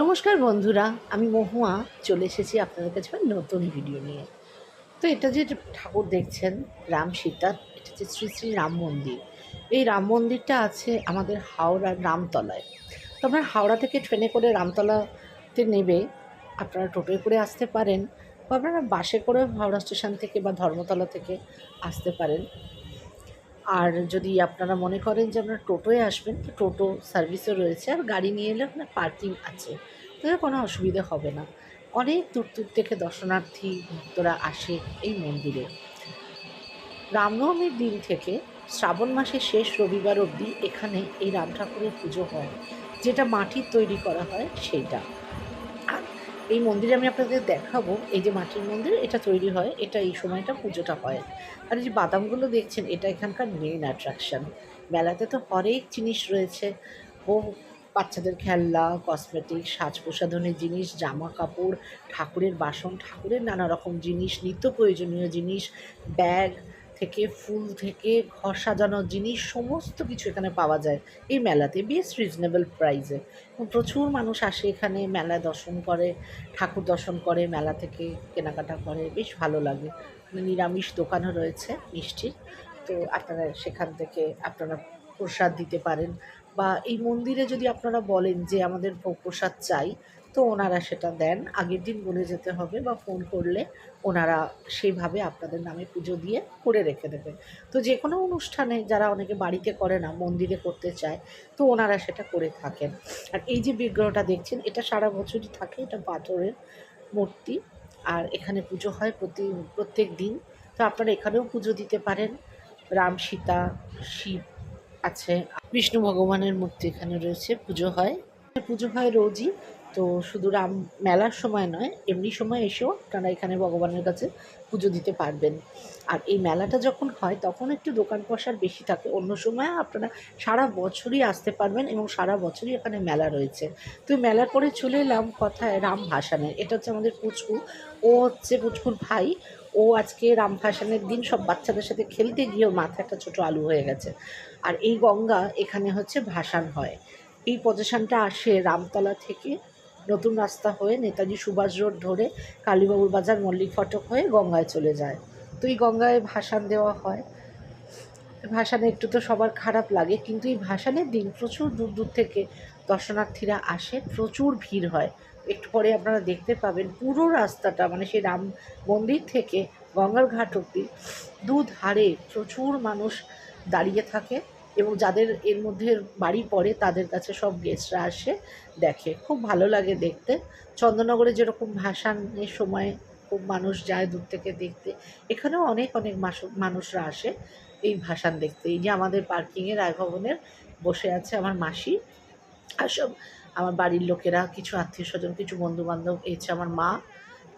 নমস্কার বন্ধুরা, আমি মহুয়া, চলে এসেছি আপনাদের কাছে নতুন ভিডিও নিয়ে। তো এটা যে ঠাকুর দেখছেন, রাম সীতা, এটা হচ্ছে শ্রী শ্রী রাম মন্দির। এই রাম মন্দিরটা আছে আমাদের হাওড়ার রামতলায়। তো আপনার হাওড়া থেকে ট্রেনে করে রামতলাতে নেবে, আপনারা টোটোয় করে আসতে পারেন, বা আপনারা বাসে করে হাওড়া স্টেশন থেকে বা ধর্মতলা থেকে আসতে পারেন। আর যদি আপনারা মনে করেন যে আপনারা টোটোয় আসবেন, তো টোটো সার্ভিসও রয়েছে আর গাড়ি নিয়ে এলে আপনার পার্কিং আছে। তাহলে কোনো অসুবিধা হবে না। অনেক দূর দূর থেকে দর্শনার্থী, ভক্তরা আসে এই মন্দিরে। রামনবমীর দিন থেকে শ্রাবণ মাসের শেষ রবিবার অবধি এখানে এই রাম ঠাকুরের পুজো হয়। যেটা মাটির তৈরি করা হয়, সেইটা। এই মন্দিরে আমি আপনাদের দেখাবো, এই যে মাটির মন্দির, এটা তৈরি হয়, এটা এই সময়টা পুজোটা হয়। আর এই যে বাদামগুলো দেখছেন, এটা এখানকার মেইন অ্যাট্রাকশন মেলাতে তো হরেক জিনিস রয়েছে ও বাচ্চাদের খেলনা কসমেটিক সাজ প্রসাধনের জিনিস জামা কাপড় ঠাকুরের বাসন, ঠাকুরের নানা রকম জিনিস, নিত্য প্রয়োজনীয় জিনিস ব্যাগ থেকে, ফুল থেকে, ঘর সাজানোর জিনিস, সমস্ত কিছু এখানে পাওয়া যায় এই মেলাতে, বেশ রিজনেবল প্রাইসে প্রচুর মানুষ আসে এখানে মেলা দর্শন করে, ঠাকুর দর্শন করে, মেলা থেকে কেনাকাটা করে, বেশ ভালো লাগে। নিরামিষ দোকানও রয়েছে মিষ্টির তো আপনারা সেখান থেকে আপনারা প্রসাদ দিতে পারেন। বা এই মন্দিরে যদি আপনারা বলেন যে আমাদের ভোগ প্রসাদ চাই তো ওনারা সেটা দেন। আগের দিন বলে যেতে হবে বা ফোন করলে ওনারা সেইভাবে আপনাদের নামে পুজো দিয়ে করে রেখে দেবে তো যে কোনো অনুষ্ঠানে যারা অনেকে বাড়িতে করে না, মন্দিরে করতে চায়, তো ওনারা সেটা করে থাকেন। আর এই যে বিগ্রহটা দেখছেন, এটা সারা বছরই থাকে, এটা পাথরের মূর্তি। আর এখানে পুজো হয় প্রতি, প্রত্যেক দিন। তো আপনারা এখানেও পুজো দিতে পারেন। রাম সীতা, শিব আছে, বিষ্ণু ভগবানের মূর্তি এখানে রয়েছে, পুজো হয়। পুজো হয় রোজই। তো শুধু রাম, মেলার সময় নয়, এমনি সময় এসেও আপনারা এখানে ভগবানের কাছে পুজো দিতে পারবেন। আর এই মেলাটা যখন হয়, তখন একটু দোকান পয়সার বেশি থাকে। অন্য সময় আপনারা সারা বছরই আসতে পারবেন এবং সারা বছরই এখানে মেলা রয়েছে। তো মেলার পরে চলে এলাম কথায় রাম ভাসানের। এটা হচ্ছে আমাদের পুচকু। ও হচ্ছে পুচকুর ভাই। ও আজকে রাম ভাসানের দিন সব বাচ্চাদের সাথে খেলতে গিয়েও মাথা একটা ছোটো আলু হয়ে গেছে। আর এই গঙ্গা এখানে হচ্ছে ভাসান হয়। এই প্রদর্শনটা আসে রামতলা থেকে নতুন রাস্তা হয়ে নেতাজি সুভাষ রোড ধরে কালীবাবুর বাজার মল্লিক ফটক হয়ে গঙ্গায় চলে যায়। তো এই গঙ্গায় ভাসান দেওয়া হয়। ভাসানে একটু তো সবার খারাপ লাগে, কিন্তু এই ভাসানের দিন প্রচুর দূর দূর থেকে দর্শনার্থীরা আসে, প্রচুর ভিড় হয়। একটু পরে আপনারা দেখতে পাবেন পুরো রাস্তাটা মানে সেই রাম মন্দির থেকে গঙ্গার ঘাট অব্দি দুধারে প্রচুর মানুষ দাঁড়িয়ে থাকে। এবং যাদের এর মধ্যে বাড়ি পড়ে, তাদের কাছে সব গেস্টরা আসে, দেখে। খুব ভালো লাগে দেখতে। চন্দননগরে যেরকম ভাসানের সময় খুব মানুষ যায় দূর থেকে দেখতে, এখানেও অনেক অনেক মানুষরা আসে এই ভাসান দেখতে। এই যে আমাদের পার্কিংয়ে রায়ভবনের বসে আছে আমার মাসি, আর সব আমার বাড়ির লোকেরা, কিছু আত্মীয় স্বজন, কিছু বন্ধু বান্ধব এই আমার মা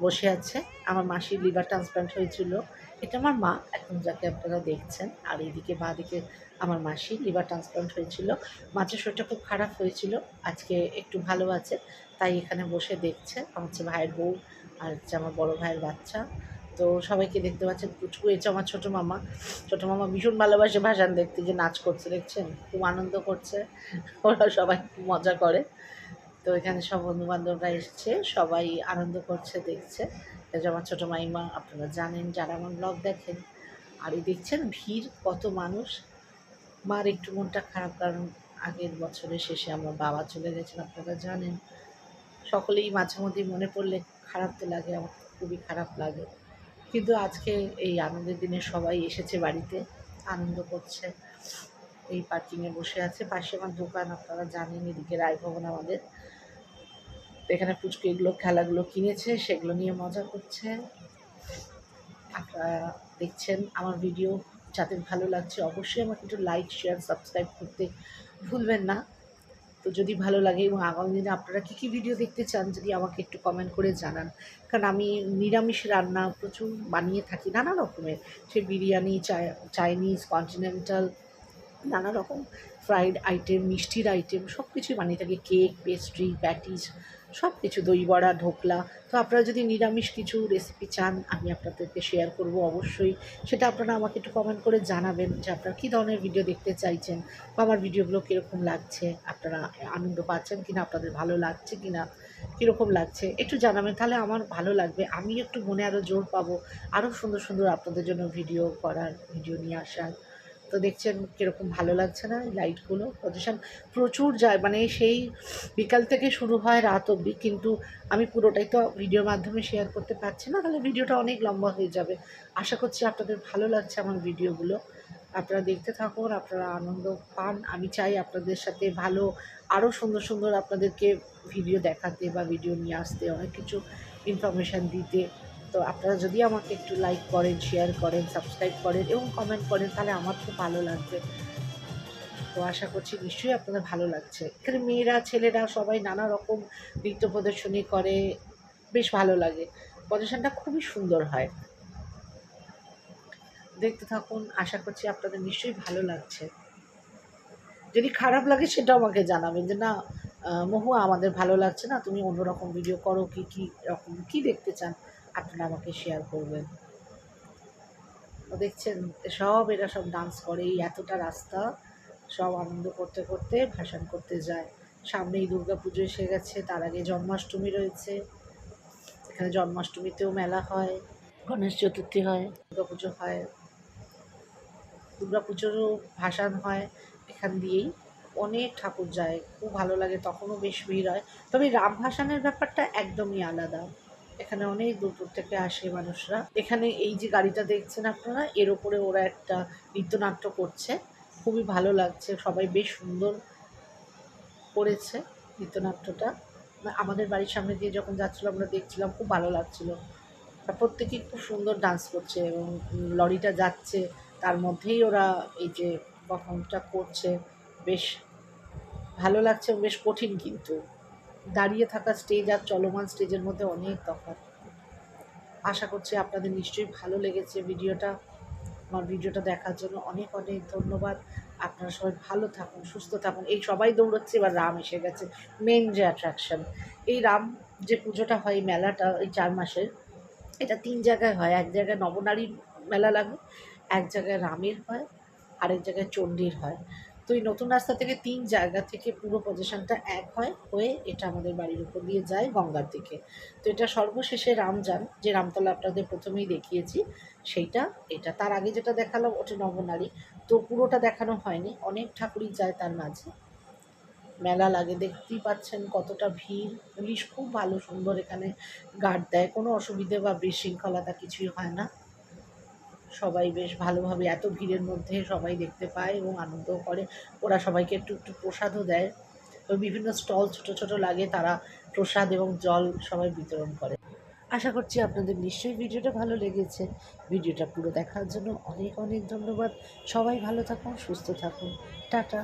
বসে আছে। আমার মাসির লিভার ট্রান্সপ্লান্ট হয়েছিল। এটা আমার মা এখন যাকে আপনারা দেখছেন। আর এইদিকে বাঁ দিকে আমার মাসির লিভার ট্রান্সপ্লান্ট হয়েছিল। মাছের শরীরটা খুব খারাপ হয়েছিল। আজকে একটু ভালো আছে। তাই এখানে বসে দেখছে। আমার হচ্ছে ভাইয়ের বউ আর হচ্ছে আমার বড় ভাইয়ের বাচ্চা। তো সবাইকে দেখতে পাচ্ছেন। পুচকু এসে আমার ছোটো মামা। ছোটো মামা ভীষণ ভালোবাসে ভাসান দেখতে। যে নাচ করছে, দেখছেন? খুব আনন্দ করছে। ওরা সবাই মজা করে। তো এখানে সব বন্ধু বান্ধবরা এসছে, সবাই আনন্দ করছে, দেখছে। আমার ছোটো মাইমা, আপনারা জানেন, যারা আমার ব্লগ দেখেন, আর এই দেখছেন ভিড়, কত মানুষ। মার একটু মনটা খারাপ, কারণ আগের বছরের শেষে আমার বাবা চলে গেছেন, আপনারা জানেন। সকলেই মাঝে মধ্যেই মনে পড়লে খারাপ তো লাগে, আমার খুবই খারাপ লাগে। কিন্তু আজকে এই আনন্দের দিনে সবাই এসেছে বাড়িতে, আনন্দ করছে। এই পার্কিংয়ে বসে আছে, পাশে আমার দোকান, আপনারা জানেন, এদিকে রায়ভবন আমাদের। এখানে পুচকু এগুলো খেলাগুলো কিনেছে, সেগুলো নিয়ে মজা করছে। আপনারা দেখছেন আমার ভিডিও যাদের ভালো লাগছে অবশ্যই আমাকে একটু লাইক শেয়ার সাবস্ক্রাইব করতে ভুলবেন না। তো যদি ভালো লাগে এবং আগামী দিনে আপনারা কী কী ভিডিও দেখতে চান, যদি আমাকে একটু কমেন্ট করে জানান। কারণ আমি নিরামিষ রান্না প্রচুর বানিয়ে থাকি নানা রকমের। সে বিরিয়ানি চাইনিজ কন্টিনেন্টাল নানা রকম ফ্রাইড আইটেম মিষ্টির আইটেম সব কিছুই বানিয়ে থাকি। কেক পেস্ট্রি প্যাটিস সব কিছু দই বড়া, ঢোকলা। তো আপনারা যদি নিরামিষ কিছু রেসিপি চান, আমি আপনাদেরকে শেয়ার করব অবশ্যই। সেটা আপনারা আমাকে একটু কমেন্ট করে জানাবেন যে আপনারা কী ধরনের ভিডিও দেখতে চাইছেন বা আমার ভিডিওগুলো কীরকম লাগছে, আপনারা আনন্দ পাচ্ছেন কিনা, আপনাদের ভালো লাগছে কিনা, কীরকম লাগছে, একটু জানাবেন। তাহলে আমার ভালো লাগবে। আমি একটু মনে আরও জোর পাবো আরও সুন্দর সুন্দর আপনাদের জন্য ভিডিও করার ভিডিও নিয়ে আসার। তো দেখছেন কীরকম ভালো লাগছে না লাইটগুলো। পজিশন প্রচুর যায় মানে সেই বিকাল থেকে শুরু হয় রাত অবধি, কিন্তু আমি পুরোটাই তো ভিডিওর মাধ্যমে শেয়ার করতে পারছি না, তাহলে ভিডিওটা অনেক লম্বা হয়ে যাবে। আশা করছি আপনাদের ভালো লাগছে আমার ভিডিওগুলো আপনারা দেখতে থাকুন, আপনারা আনন্দ পান। আমি চাই আপনাদের সাথে ভালো আরও সুন্দর সুন্দর আপনাদেরকে ভিডিও দেখাতে বা ভিডিও নিয়ে আসতে, অনেক কিছু ইনফরমেশান দিতে। তো আপনারা যদি আমাকে একটু লাইক করেন শেয়ার করেন সাবস্ক্রাইব করেন এবং কমেন্ট করেন, তাহলে আমার খুব ভালো লাগবে। তো আশা করছি নিশ্চয়ই আপনাদের ভালো লাগছে। এখানে মেয়েরা, ছেলেরা সবাই নানা রকম নৃত্য প্রদর্শনী করে, বেশ ভালো লাগে। প্রদর্শনটা খুবই সুন্দর হয়। দেখতে থাকুন, আশা করছি আপনাদের নিশ্চয়ই ভালো লাগছে। যদি খারাপ লাগে সেটাও আমাকে জানাবেন যে, না মহুয়া, আমাদের ভালো লাগছে না। তুমি অন্যরকম ভিডিও করো, কি কি রকম, কি দেখতে চান? আপনারা আমাকে শেয়ার করবেন। তো দেখছেন, সব এরা সব ডান্স করে, এই এতটা রাস্তা, সব আনন্দ করতে করতে ভাসান করতে যায়। সামনেই দুর্গা পুজো এসে গেছে, তার আগে জন্মাষ্টমী রয়েছে। এখানে জন্মাষ্টমীতেও মেলা হয়, গণেশ চতুর্থী হয় দুর্গা পুজো হয়। দুর্গা পুজোরও ভাসান হয় এখান দিয়েই। অনেক ঠাকুর যায়, খুব ভালো লাগে, তখনও বেশ ভিড় হয়। তবে রাম ভাসানের ব্যাপারটা একদমই আলাদা। এখানে অনেক দূর দূর থেকে আসে মানুষরা। এখানে এই যে গাড়িটা দেখছেন আপনারা, এর ওপরে ওরা একটা নৃত্যনাট্য করছে। খুবই ভালো লাগছে, সবাই বেশ সুন্দর করেছে নৃত্যনাট্যটা। আমাদের বাড়ির সামনে দিয়ে যখন যাচ্ছিল, আমরা দেখছিলাম খুব ভালো লাগছিল। প্রত্যেকেই খুব সুন্দর ডান্স করছে এবং লরিটা যাচ্ছে, তার মধ্যেই ওরা এই যে পারফর্মটা করছে। বেশ ভালো লাগছে বেশ কঠিন কিন্তু। দাঁড়িয়ে থাকা স্টেজ আর চলমান স্টেজের মধ্যে অনেক তফাৎ। আশা করছি আপনাদের নিশ্চয়ই ভালো লেগেছে ভিডিওটা। আমার ভিডিওটা দেখার জন্য অনেক অনেক ধন্যবাদ। আপনারা সবাই ভালো থাকুন, সুস্থ থাকুন। এই সবাই দৌড়চ্ছে, এবার রাম এসে গেছে মেন যে অ্যাট্রাকশন এই রাম যে পুজোটা হয় এই মেলাটা, এই চার মাসের, এটা তিন জায়গায় হয়। এক জায়গায় নবনারীর মেলা লাগে, এক জায়গায় রামের হয়, আরেক জায়গায় চণ্ডীর হয়। তো এই নতুন রাস্তা থেকে তিন জায়গা থেকে পুরো পজিশনটা এক হয়, হয়ে এটা আমাদের বাড়ির উপর দিয়ে যায় গঙ্গার দিকে। তো এটা সর্বশেষে রামযান, যে রামতলা আপনাদের প্রথমেই দেখিয়েছি, সেইটা, এটা। তার আগে যেটা দেখালাম, ওটা নবনারী তো পুরোটা দেখানো হয়নি। অনেক ঠাকুরই যায় তার মাঝে। মেলা লাগে, দেখতেই পাচ্ছেন কতটা ভিড়। পুলিশ খুব ভালো, সুন্দর এখানে গার্ড দেয়। কোনো অসুবিধে বা বিশৃঙ্খলতা কিছুই হয় না। সবাই বেশ ভালোভাবে এত ভিড়ের মধ্যে সবাই দেখতে পায় এবং আনন্দ করে। ওরা সবাইকে একটু একটু প্রসাদও দেয়। এবং বিভিন্ন স্টল ছোট ছোট লাগে, তারা প্রসাদ এবং জল সবাই বিতরণ করে। আশা করছি আপনাদের নিশ্চয়ই ভিডিওটা ভালো লেগেছে। ভিডিওটা পুরো দেখার জন্য অনেক অনেক ধন্যবাদ। সবাই ভালো থাকুন, সুস্থ থাকুন। টাটা।